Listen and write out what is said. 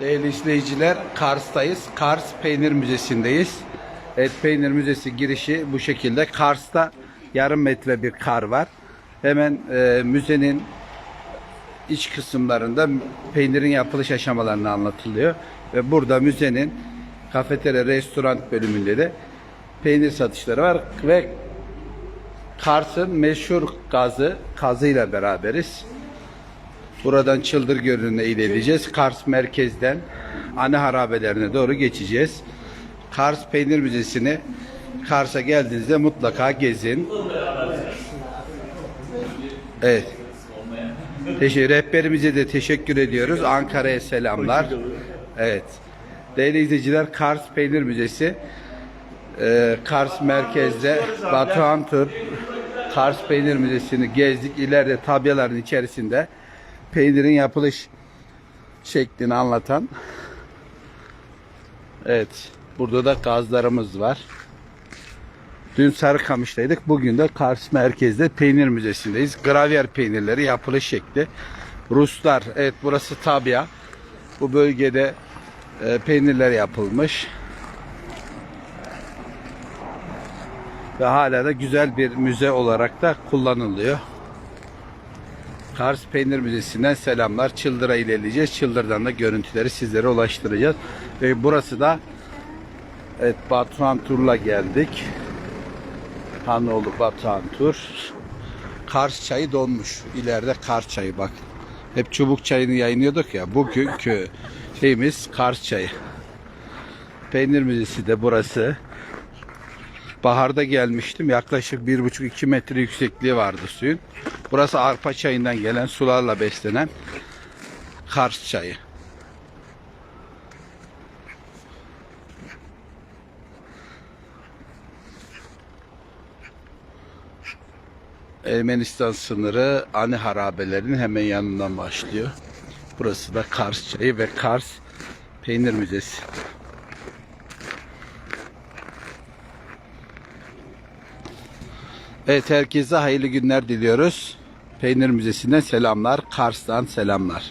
Değerli izleyiciler, Kars'tayız. Kars Peynir Müzesi'ndeyiz. Evet, Peynir Müzesi girişi bu şekilde. Kars'ta yarım metre bir kar var. Hemen e, müzenin iç kısımlarında peynirin yapılış aşamalarını anlatılıyor. Ve burada müzenin kafeterya, restoran bölümünde de peynir satışları var. Ve Kars'ın meşhur gazı, kazıyla beraberiz. Buradan Çıldır Gölü'ne ilerleyeceğiz. Kars merkezden ana harabelerine doğru geçeceğiz. Kars Peynir Müzesi'ni Kars'a geldiğinizde mutlaka gezin. Evet. Teşekkür, rehberimize de teşekkür ediyoruz. Ankara'ya selamlar. Evet. Değerli izleyiciler Kars Peynir Müzesi e, Kars merkezde Batuhan Tur Kars Peynir Müzesi'ni gezdik. İleride tabyaların içerisinde peynirin yapılış şeklini anlatan Evet. Burada da gazlarımız var. Dün Sarıkamış'taydık. Bugün de Kars merkezde peynir müzesindeyiz. Gravyer peynirleri yapılış şekli. Ruslar. Evet burası Tabya. Bu bölgede e, peynirler yapılmış. Ve hala da güzel bir müze olarak da kullanılıyor. Kars Peynir Müzesi'nden selamlar. Çıldır'a ilerleyeceğiz. Çıldır'dan da görüntüleri sizlere ulaştıracağız. Ve burası da evet Batuhan Tur'la geldik. Hanoğlu Batuhan Tur. Kars çayı donmuş. İleride Kars çayı bak. Hep çubuk çayını yayınlıyorduk ya. Bugünkü şeyimiz Kars çayı. Peynir Müzesi de burası. Baharda gelmiştim. Yaklaşık 1,5-2 metre yüksekliği vardı suyun. Burası arpa çayından gelen sularla beslenen Kars çayı. Ermenistan sınırı Ani harabelerinin hemen yanından başlıyor. Burası da Kars çayı ve Kars Peynir Müzesi. Evet herkese hayırlı günler diliyoruz. Peynir Müzesi'nden selamlar. Kars'tan selamlar.